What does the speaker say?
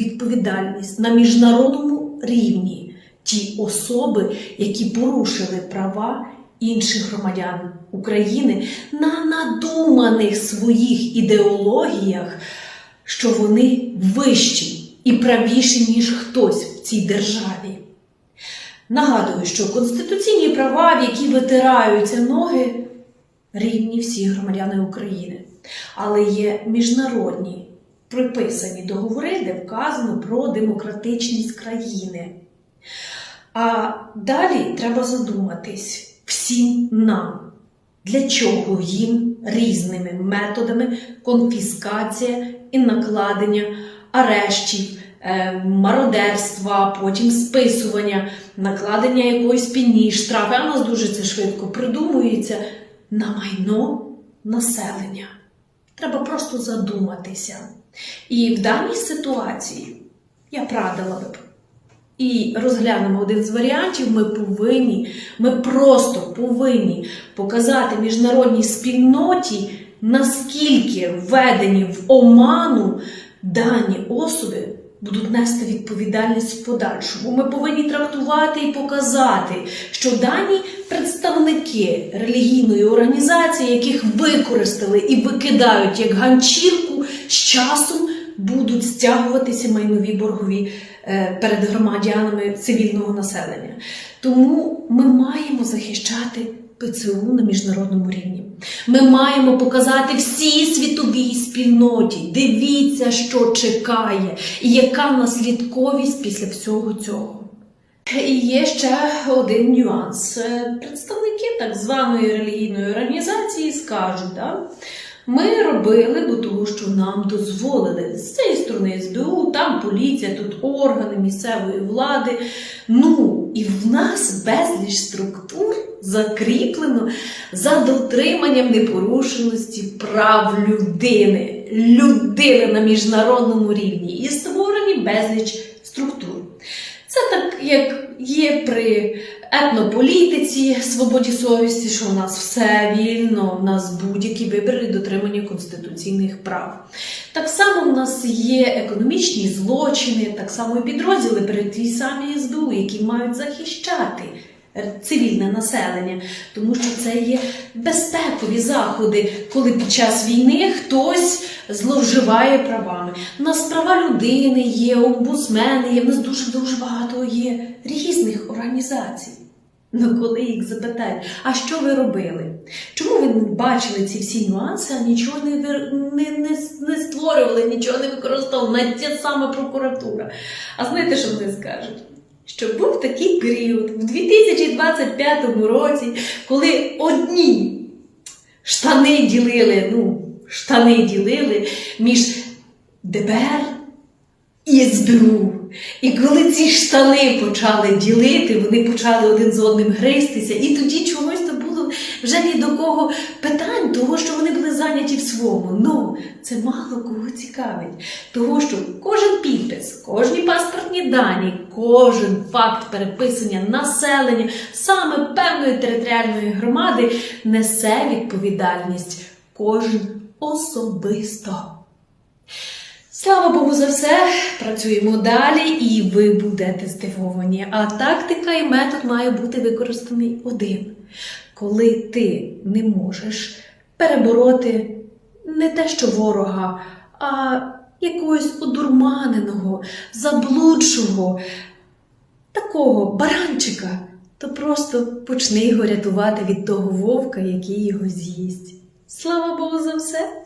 відповідальність на міжнародному рівні ті особи, які порушили права інших громадян України на надуманих своїх ідеологіях, що вони вищі і правіші, ніж хтось в цій державі. Нагадую, що конституційні права, в які витираються ноги, рівні всі громадяни України. Але є міжнародні приписані договори, де вказано про демократичність країни. А далі треба задуматись всім нам, для чого їм різними методами конфіскація і накладення арештів, е, мародерства, потім списування, накладення якоїсь пені, штрафи. А нас дуже це швидко придумується на майно населення. Треба просто задуматися. І в даній ситуації я прадила б. І розглянемо один з варіантів. Ми повинні, ми просто повинні показати міжнародній спільноті, наскільки введені в оману дані особи будуть нести відповідальність в подальшому. Ми повинні трактувати і показати, що дані представники релігійної організації, яких використали і викидають як ганчірку, з часом будуть стягуватися майнові боргові е, перед громадянами цивільного населення. Тому ми маємо захищати ПЦУ на міжнародному рівні. Ми маємо показати всій світовій спільноті. Дивіться, що чекає, і яка наслідковість після всього цього. І є ще один нюанс. Е, Представники так званої релігійної організації скажуть, да? Ми робили, бо того, що нам дозволили з цієї сторони СБУ, там поліція, тут органи місцевої влади. Ну, і в нас безліч структур закріплено за дотриманням непорушеності прав людини, людини на міжнародному рівні і створені безліч структур. Це так, як є при етнополітиці, свободі совісті, що у нас все вільно, у нас будь-які вибори дотримання конституційних прав. Так само в нас є економічні злочини, так само і підрозділи при тій самій СБУ, які мають захищати цивільне населення, тому що це є безпекові заходи, коли під час війни хтось зловживає правами. У нас права людини є, омбудсмени є, в нас дуже дуже багато є різних організацій. Ну, коли їх запитають, а що ви робили? Чому ви не бачили ці всі нюанси, а нічого не, не, не, не створювали, нічого не використовували, навіть ця сама прокуратура. А знаєте, що вони скажуть? Що був такий період в 2025 році, коли одні штани ділили, ну, штани ділили між ДБР і СБУ. І коли ці штани почали ділити, вони почали один з одним гристися, і тоді чогось то було вже ні до кого питань, того, що вони зайняті в своєму. Ну, це мало кого цікавить. Того, що кожен підпис, кожні паспортні дані, кожен факт переписання населення саме певної територіальної громади несе відповідальність кожен особисто. Слава Богу за все, працюємо далі, і ви будете здивовані. А тактика і метод має бути використаний один. Коли ти не можеш перебороти не те, що ворога, а якогось одурманеного, заблудшого, такого баранчика, то просто почни його рятувати від того вовка, який його з'їсть. Слава Богу за все!